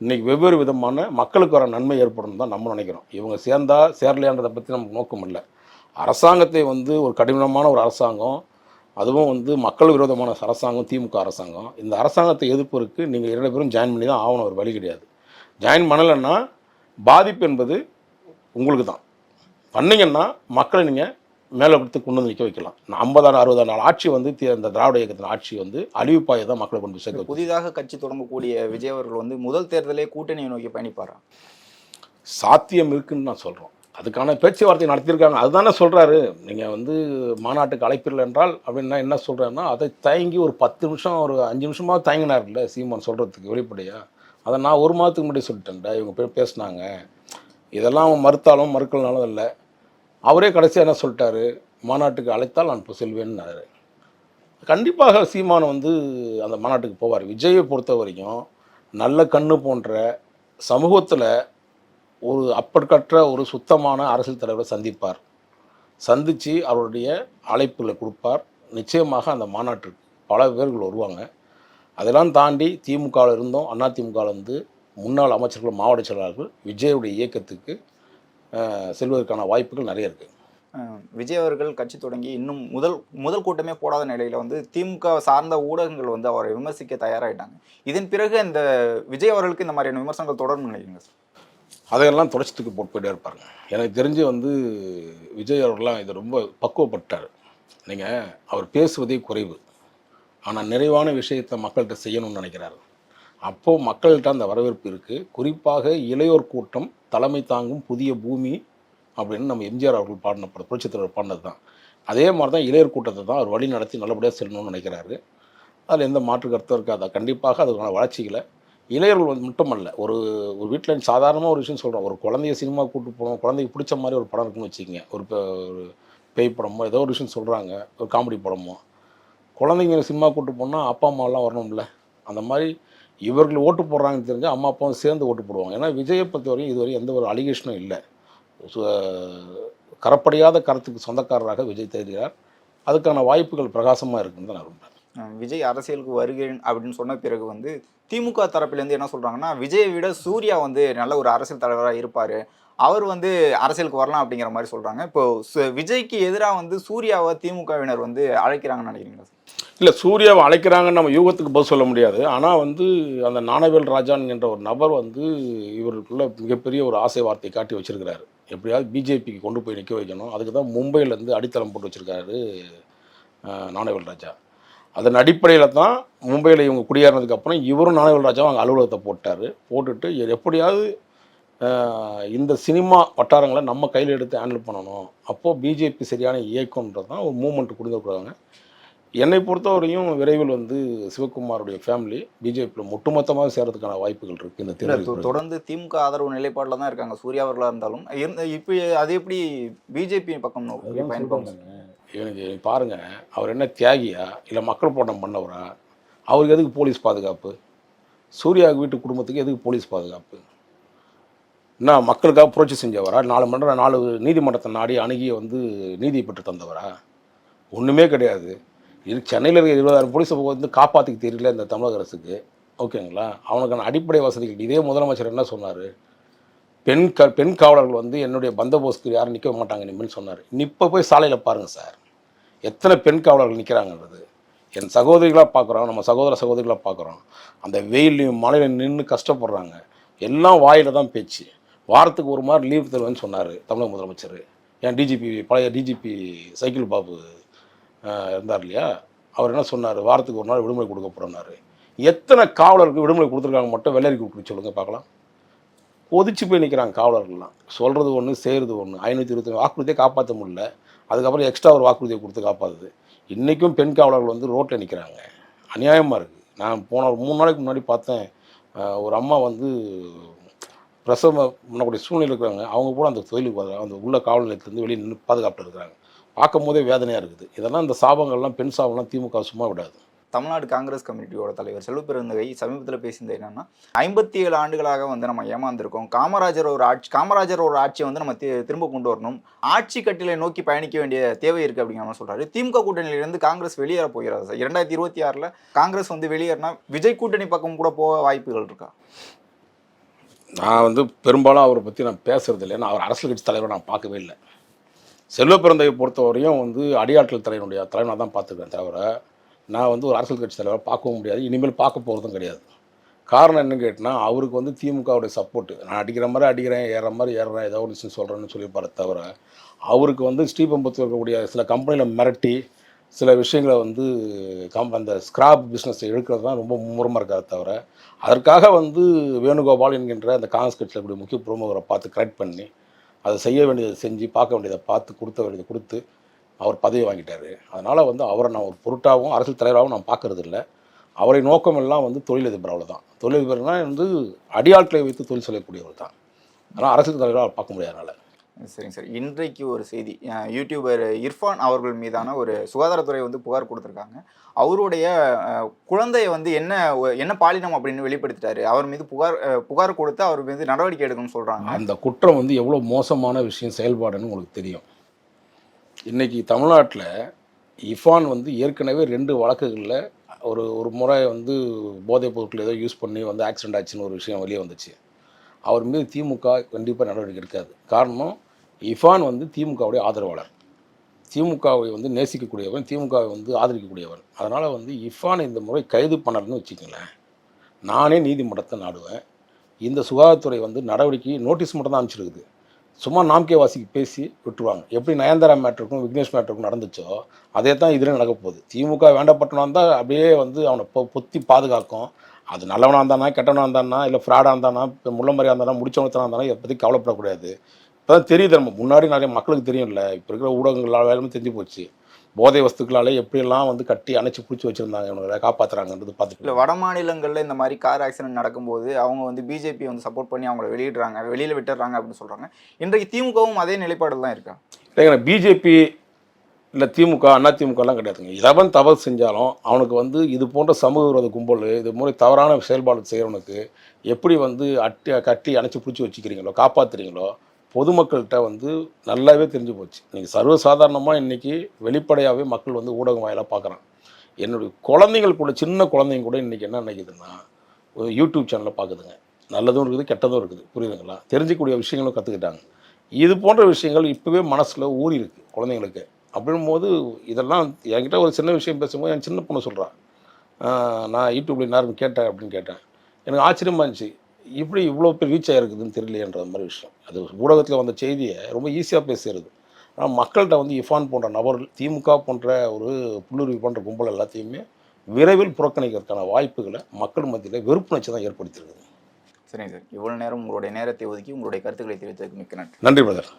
இன்றைக்கி வெவ்வேறு விதமான மக்களுக்கு வர நன்மை ஏற்படும் தான் நம்ம நினைக்கிறோம். இவங்க சேர்ந்தா சேரலையான்றதை பற்றி நமக்கு நோக்கம் இல்லை. அரசாங்கத்தை வந்து ஒரு கடினமான ஒரு அரசாங்கம் அதுவும் வந்து மக்கள் விரோதமான அரசாங்கம் திமுக அரசாங்கம். இந்த அரசாங்கத்தை எதிர்ப்பதற்கு நீங்கள் இரண்டு பேரும் ஜாயின் பண்ணி தான் ஆகணும். ஒரு வழி கிடையாது. ஜாயின் பண்ணலைன்னா பாதிப்பு என்பது உங்களுக்கு தான். பண்ணிங்கன்னா மக்களை நீங்கள் மேலே கொடுத்து கொண்டு வந்து நிற்க வைக்கலாம். ஐம்பதாயிரம் அறுபதாயிரம் நாள் ஆட்சி வந்து தி- இந்த திராவிட இயக்கத்தின் ஆட்சி வந்து அழிவுப்பாயை தான் மக்களை கொண்டு சேர்க்க. புதிதாக கட்சி தொடங்கக்கூடிய விஜய் அவர்கள் வந்து முதல் தேர்தலே கூட்டணியை நோக்கி பயணிப்பாரா? சாத்தியம் இருக்குன்னு நான் சொல்கிறோம் அதுக்கான பேச்சுவார்த்தை நடத்தியிருக்காங்க. அதுதானே சொல்கிறாரு நீங்கள் வந்து மாநாட்டுக்கு அழைப்பில்லை என்றால் அப்படின்னா என்ன சொல்கிறாருன்னா அதை தயங்கி ஒரு பத்து நிமிஷம் ஒரு அஞ்சு நிமிஷமாக தயங்கினார்ல சீமான் சொல்கிறதுக்கு வெளிப்படையா? அதை நான் ஒரு மாதத்துக்கு முன்னாடி சொல்லிட்டேன்டா. இவங்க போய் பேசினாங்க. இதெல்லாம் மறுத்தாலும் மறுக்கலனாலும் இல்லை அவரே கடைசியாக என்ன சொல்லிட்டாரு? மாநாட்டுக்கு அழைத்தால் நான் இப்போ செல்வேன்னாரு. கண்டிப்பாக சீமான் வந்து அந்த மாநாட்டுக்கு போவார். விஜயை பொறுத்த வரைக்கும் நல்ல கண்ணு போன்ற சமூகத்தில் ஒரு அப்பற்கற்ற ஒரு சுத்தமான அரசியல் தலைவரை சந்திப்பார். சந்தித்து அவருடைய அழைப்புகளை கொடுப்பார். நிச்சயமாக அந்த மாநாட்டுக்கு பல பேர்கள் வருவாங்க. அதெல்லாம் தாண்டி திமுகவில் இருந்தோம் அதிமுகவில் இருந்து முன்னாள் அமைச்சர்கள் மாவட்ட செயலாளர்கள் விஜயுடைய இயக்கத்துக்கு செல்வதற்கான வாய்ப்புகள் நிறைய இருக்குது விஜய் அவர்கள் கட்சி தொடங்கி இன்னும் முதல் முதல் கூட்டமே போடாத நிலையில வந்து திமுக சார்ந்த ஊடகங்கள் வந்து அவரை விமர்சிக்க தயாராயிட்டாங்க. இதன் பிறகு இந்த விஜய் அவர்களுக்கு இந்த மாதிரியான விமர்சனங்கள் தொடரும் நினைக்கிறீங்க சார்? அதையெல்லாம் தொடச்சத்துக்கு போட்டு போயிட்டே இருப்பாருங்க எனக்கு தெரிஞ்சு வந்து விஜய் அவர்கள்லாம் இது ரொம்ப பக்குவப்பட்டார். நீங்கள் அவர் பேசுவதே குறைவு. ஆனால் நிறைவான விஷயத்தை மக்கள்கிட்ட செய்யணும்னு நினைக்கிறாரு. அப்போது மக்கள்கிட்ட அந்த வரவேற்பு இருக்குது குறிப்பாக இளையோர் கூட்டம் தலைமை தாங்கும் புதிய பூமி அப்படின்னு நம்ம எம்ஜிஆர் அவர்கள் பாடின படம் புரட்சித்தலைவர் பாடினது தான் அதே மாதிரி தான் இளையர் கூட்டத்தை தான் அவர் வழி நடத்தி நல்லபடியாக செல்லணும்னு நினைக்கிறாரு. அதில் எந்த மாற்று கருத்தும் இருக்காது. கண்டிப்பாக அதுக்கான வளர்ச்சிகளை இளையர்கள் வந்து மட்டுமல்ல ஒரு ஒரு வீட்டில் சாதாரணமாக ஒரு விஷயம் சொல்கிறோம் ஒரு குழந்தைய சினிமா கூப்பிட்டு போகணும் குழந்தைக்கு பிடிச்ச மாதிரி ஒரு படம் இருக்குன்னு வச்சுக்கோங்க. ஒரு ஒரு பேய் படமோ ஏதோ ஒரு விஷயம் சொல்கிறாங்க ஒரு காமெடி படமோ. குழந்தைங்க சினிமா கூப்பிட்டு போனால் அப்பா அம்மாலாம் வரணும்ல. அந்த மாதிரி இவர்கள் ஓட்டு போடுறாங்கன்னு தெரிஞ்சால் அம்மா அப்பாவும் சேர்ந்து ஓட்டு போடுவாங்க. ஏன்னா விஜயை பொறுத்தவரையும் இதுவரை எந்த ஒரு அலிகேஷனும் இல்லை. சு- கரத்துக்கு கருத்துக்கு சொந்தக்காரராக விஜய் தெரிகிறார். அதுக்கான வாய்ப்புகள் பிரகாசமாக இருக்குன்னு தான் நான் விரும்புகிறேன் விஜய் அரசியலுக்கு வருகிறேன் அப்படின்னு சொன்ன பிறகு வந்து திமுக தரப்புலேருந்து என்ன சொல்கிறாங்கன்னா விஜயை விட சூர்யா வந்து நல்ல ஒரு அரசியல் தலைவராக இருப்பார். அவர் வந்து அரசியலுக்கு வரலாம் அப்படிங்கிற மாதிரி சொல்கிறாங்க இப்போ சு- விஜய்க்கு எதிராக வந்து சூர்யாவை திமுகவினர் வந்து அழைக்கிறாங்கன்னு நினைக்கிறீங்களா இல்லை சூர்யாவை அழைக்கிறாங்கன்னு நம்ம யூகத்துக்கு பதில் சொல்ல முடியாது. ஆனால் வந்து அந்த நாணவேல் ராஜான் என்ற ஒரு நபர் வந்து இவருக்குள்ள மிகப்பெரிய ஒரு ஆசை வார்த்தை காட்டி வச்சிருக்கிறாரு. எப்படியாவது பிஜேபிக்கு கொண்டு போய் நிற்க வைக்கணும். அதுக்கு தான் மும்பையிலேருந்து அடித்தளம் போட்டு வச்சுருக்காரு நாணவேல் ராஜா. அதன் அடிப்படையில் தான் மும்பையில் இவங்க குடியேறினதுக்கப்புறம் இவரும் நாணவேல் ராஜாவும் அங்கே அலுவலகத்தை போட்டார். போட்டுட்டு எப்படியாவது இந்த சினிமா வட்டாரங்களை நம்ம கையில் எடுத்து ஹேண்டில் பண்ணணும். அப்போது பிஜேபி சரியான இயக்கம்ன்றது தான் ஒரு மூமெண்ட் கொடுத்துருக்குறாங்க என்னை பொறுத்தவரையும் விரைவில் வந்து சிவகுமாருடைய ஃபேமிலி பிஜேபியில் ஒட்டுமொத்தமாக சேர்றதுக்கான வாய்ப்புகள் இருக்குது இந்த இல்ல, தேர்தலுக்கு தொ- பிறகு. தொடர்ந்து திமுக ஆதரவு நிலைப்பாட்டில் தான் இருக்காங்க. சூர்யா அவர்களா இருந்தாலும். இருந்த இப்போ அது எப்படி பிஜேபி பக்கம். எனக்கு பாருங்க அவர் என்ன தியாகியா இல்லை மக்கள் போராட்டம் பண்ணவரா? அவருக்கு எதுக்கு போலீஸ் பாதுகாப்பு? சூர்யாவுக்கு வீட்டு குடும்பத்துக்கு எதுக்கு போலீஸ் பாதுகாப்பு? என்ன மக்களுக்காக புரட்சி செஞ்சவரா? நாலு மன்ற நாலு நீதிமன்றத்தை நாடி அணுகி வந்து நீதி பெற்று தந்தவரா? ஒன்றுமே கிடையாது. இது சென்னையில் இருக்கிற இருபதாயிரம் போலீஸை வந்து காப்பாற்றிக்க தெரியல இந்த தமிழக அரசுக்கு. ஓகேங்களா? அவனுக்கான அடிப்படை வசதிகள். இதே முதலமைச்சர் என்ன சொன்னார்? பெண் க பெண் காவலர்கள் வந்து என்னுடைய பந்தோபஸ்துக்கு யாரும் நிற்க மாட்டாங்க இனிமேல் சொன்னார். இப்போ போய் சாலையில் பாருங்கள் சார். எத்தனை பெண் காவலர்கள் நிற்கிறாங்கன்றது என் சகோதரிகளாக பார்க்குறோம் நம்ம சகோதர சகோதரிகளாக பார்க்குறோம் அந்த வெயிலையும் மழையிலையும் நின்று கஷ்டப்படுறாங்க. எல்லாம் வாயில் தான் பேச்சு. வாரத்துக்கு ஒரு மாதிரி லீவ் தருவேன்னு சொன்னார் தமிழக முதலமைச்சர். ஏன் டிஜிபி பழைய டிஜிபி சைக்கிள் பாபு இருந்தார் இல்லையா? அவர் என்ன சொன்னார்? வாரத்துக்கு ஒரு நாள் விடுமுறை கொடுக்க போகிறோன்னாரு எத்தனை காவலருக்கு விடுமுறை கொடுத்துருக்காங்க மட்டும் வெள்ளரி கொடுக்க சொல்லுங்கள் பார்க்கலாம். கொதிச்சு போய் நிற்கிறாங்க காவலர்கள்லாம். சொல்கிறது ஒன்று செய்கிறது ஒன்று ஐநூற்றி இருபத்தி வாக்குறுதியை காப்பாற்ற முடியல. அதுக்கப்புறம் எக்ஸ்ட்ரா ஒரு வாக்குறுதியை கொடுத்து காப்பாற்றுது இன்றைக்கும் பெண் காவலர்கள் வந்து ரோட்டில் நிற்கிறாங்க அநியாயமாக இருக்குது நான் போன ஒரு மூணு நாளைக்கு முன்னாடி பார்த்தேன். ஒரு அம்மா வந்து பிரசவம் பண்ணக்கூடிய சூழ்நிலை இருக்கிறாங்க அவங்க கூட அந்த தொழிலுக்கு வர அந்த உள்ள காவல் நிலையத்துலேருந்து வெளியே நின்று பாதுகாப்பில் இருக்கிறாங்க பார்க்கும் போதே வேதனையாக இருக்குது. இதெல்லாம் இந்த சாபங்கள்லாம் பெண் சாபம்லாம் திமுக சும்மா விடாது. தமிழ்நாடு காங்கிரஸ் கமிட்டியோட தலைவர் செல்வப்பெருந்தகை சமீபத்தில் பேசியிருந்தது என்னன்னா ஐம்பத்தி ஏழு ஆண்டுகளாக வந்து நம்ம ஏமாந்துருக்கோம். காமராஜர் ஒரு ஆட்சி காமராஜர் ஒரு ஆட்சியை வந்து நம்ம திரும்ப கொண்டு வரணும். ஆட்சி கட்டிலை நோக்கி பயணிக்க வேண்டிய தேவை இருக்குது அப்படிங்கிற மாதிரி திமுக கூட்டணியிலிருந்து காங்கிரஸ் வெளியேற போகிறது சார்? இரண்டாயிரத்தி இருபத்தி ஆறில் காங்கிரஸ் வந்து வெளியேறினா விஜய் கூட்டணி பக்கம் கூட போக வாய்ப்புகள் இருக்கா? நான் வந்து பெரும்பாலும் அவரை பற்றி நான் பேசுகிறது இல்லை. ஏன்னா அவர் அரசியல் கட்சி தலைவரை நான் பார்க்கவே இல்லை. செல்வ பிறந்தையை பொறுத்தவரையும் வந்து அடியாற்றல் தலைவனுடைய தலைவனாக தான் பார்த்துருக்கேன் தவிர நான் வந்து ஒரு அரசியல் கட்சி தலைவரை பார்க்கவும் முடியாது. இனிமேல் பார்க்க போகிறதும் கிடையாது. காரணம் என்னன்னு கேட்டினா அவருக்கு வந்து திமுகவுடைய சப்போர்ட்டு நான் அடிக்கிற மாதிரி அடிக்கிறேன் ஏறுற மாதிரி ஏறுறேன் ஏதோ ஒரு விஷயம் சொல்கிறேன்னு சொல்லியிருப்பாரு தவிர அவருக்கு வந்து ஸ்ரீபம்பத்தில் இருக்கக்கூடிய சில கம்பெனியில் மிரட்டி சில விஷயங்களை வந்து கம் அந்த ஸ்கிராப் பிஸ்னஸை இழுக்கிறது தான் ரொம்ப மும்முரமாக இருக்காரு தவிர அதற்காக வந்து வேணுகோபால் என்கின்ற அந்த காங்கிரஸ் கட்சியில் இப்படி முக்கிய பிரமுகரை பார்த்து கரெக்ட் பண்ணி அதை செய்ய வேண்டியதை செஞ்சு பார்க்க வேண்டியதை பார்த்து கொடுத்த வேண்டியதை கொடுத்து அவர் பதவி வாங்கிட்டார். அதனால் வந்து அவரை நான் ஒரு பொருட்டாகவும் அரசியல் தலைவராகவும் நான் பார்க்கறது இல்லை. அவரை நோக்கமெல்லாம் வந்து தொழிலதிபர் அவ்வளோதான் தொழிலதிபர்னால் வந்து அடியாட்களை வைத்து தொழில் செய்யக்கூடியவர் தான். ஆனால் அரசியல் தலைவராக அவர் பார்க்க முடியாதனால. சரிங்க சார். இன்றைக்கு ஒரு செய்தி. யூடியூபர் இர்ஃபான் அவர்கள் மீதான ஒரு சுகாதாரத்துறை வந்து புகார் கொடுத்துருக்காங்க. அவருடைய குழந்தைய வந்து என்ன என்ன பாலினம் அப்படின்னு வெளிப்படுத்திட்டாரு. அவர் மீது புகார் புகார் கொடுத்து அவர் மீது நடவடிக்கை எடுக்கணும்னு சொல்கிறாங்க அந்த குற்றம் வந்து எவ்வளோ மோசமான விஷயம் செயல்பாடுன்னு உங்களுக்கு தெரியும். இன்றைக்கி தமிழ்நாட்டில் இஃபான் வந்து ஏற்கனவே ரெண்டு வழக்குகளில் ஒரு ஒரு முறை வந்து போதைப் பொருட்கள் ஏதோ யூஸ் பண்ணி வந்து ஆக்சிடென்ட் ஆச்சுன்னு ஒரு விஷயம் வெளியே வந்துச்சு. அவர் மீது திமுக கண்டிப்பாக நடவடிக்கை எடுக்காது. காரணம் இஃபான் வந்து திமுகவுடைய ஆதரவாளர். திமுகவை வந்து நேசிக்கக்கூடியவன் திமுகவை வந்து ஆதரிக்கக்கூடியவன். அதனால் வந்து இஃபான் இந்த முறை கைது பண்ணலன்னு வச்சுக்கங்களேன். நானே நீதிமன்றத்தை நாடுவேன். இந்த சுகாதாரத்துறை வந்து நடவடிக்கை நோட்டீஸ் மட்டும் தான் அனுப்பிச்சிருக்குது. சும்மா நாம்கே வாசிக்கு பேசி விட்டுருவாங்க. எப்படி நயன்தாரா மேட்டருக்கும் விக்னேஷ் மேட்டருக்கும் நடந்துச்சோ அதே தான் இதில் நடக்க போகுது. திமுக வேண்டப்பட்டவனா இருந்தால் அப்படியே வந்து அவனை பொ பொத்தி பாதுகாக்கும். அது நல்லவனாக இருந்தானா கெட்டவனாக இருந்தானா இல்லை ஃப்ராடாக இருந்தானா இப்போ முள்ளம்பரியாக இருந்தானா முடிச்சவனத்தனாக இருந்தானா இதை பற்றி கவலைப்படக்கூடாது. இப்போ தான் தெரியுது நம்ம முன்னாடி நிறைய மக்களுக்கு தெரியும்ல. இப்போ இருக்கிற ஊடகங்களால் வேலையுமே தெரிஞ்சு போச்சு. போதை வஸ்துக்களால் எப்படியெல்லாம் வந்து கட்டி அணைச்சி பிடிச்சி வச்சுருந்தாங்க இவங்களை காப்பாற்றுறாங்கன்றது பார்த்துட்டு இல்லை வட மாநிலங்களில் இந்த மாதிரி கார் ஆக்சிடென்ட் நடக்கும்போது அவங்க வந்து பிஜேபி வந்து சப்போர்ட் பண்ணி அவங்கள வெளியிடுறாங்க வெளியில் விட்டுறாங்க அப்படின்னு சொல்றாங்க. இன்றைக்கு திமுகவும் அதே நிலைப்பாடு தான் இருக்கா? இல்லைங்க பிஜேபி இல்லை திமுக அண்ணா திமுகலாம் கிடையாதுங்க. எவன் தவறு செஞ்சாலும் அவனுக்கு வந்து இது போன்ற சமூக விரோத கும்பல் இது மாதிரி தவறான செயல்பாடு செய்கிறவனுக்கு எப்படி வந்து அட்டி கட்டி அணைச்சி பிடிச்சி வச்சுக்கிறீங்களோ காப்பாற்றுறீங்களோ பொதுமக்கள்கிட்ட வந்து நல்லாவே தெரிஞ்சு போச்சு. இன்றைக்கி சர்வசாதாரணமாக இன்றைக்கி வெளிப்படையாகவே மக்கள் வந்து ஊடகம் வாயிலாக பார்க்குறான் என்னுடைய குழந்தைங்கள் கூட சின்ன குழந்தைங்க கூட இன்றைக்கி என்ன நினைக்குதுன்னா ஒரு யூடியூப் சேனலில் பார்க்குதுங்க. நல்லதும் இருக்குது கெட்டதும் இருக்குது. புரியுதுங்களா? தெரிஞ்சிக்கக்கூடிய விஷயங்களும் கற்றுக்கிட்டாங்க இது போன்ற விஷயங்கள் இப்போவே மனசில் ஊறி இருக்கு குழந்தைங்களுக்கு. அப்படிங்கும்போது இதெல்லாம் என்கிட்ட ஒரு சின்ன விஷயம் பேசும்போது என் சின்ன பொண்ணு சொல்கிறான் நான் யூடியூப்ல நேரம் கேட்டேன் அப்படின்னு கேட்டேன். எனக்கு ஆச்சரியமா இருந்துச்சு. இப்படி இவ்வளோ பேர் ரீச் ஆகிருக்குதுன்னு தெரியலையன்ற மாதிரி விஷயம். அது ஊடகத்தில் வந்த செய்தியை ரொம்ப ஈஸியாக பேசுறது. ஆனால் மக்கள்கிட்ட வந்து இஃபான் போன்ற நபர்கள் திமுக போன்ற ஒரு புல்லுருவி போன்ற கும்பல் எல்லாத்தையுமே விரைவில் புறக்கணிக்கிறதுக்கான வாய்ப்புகளை மக்கள் மத்தியில் வெறுப்புணர்ச்சி தான் ஏற்படுத்தியிருக்குது. சரிங்க சார். இவ்வளவு நேரம் உங்களுடைய நேரத்தை ஒதுக்கி உங்களுடைய கருத்துக்களை தெரிவித்ததுக்கு மிக்க நன்றி. நன்றி பிரதர்.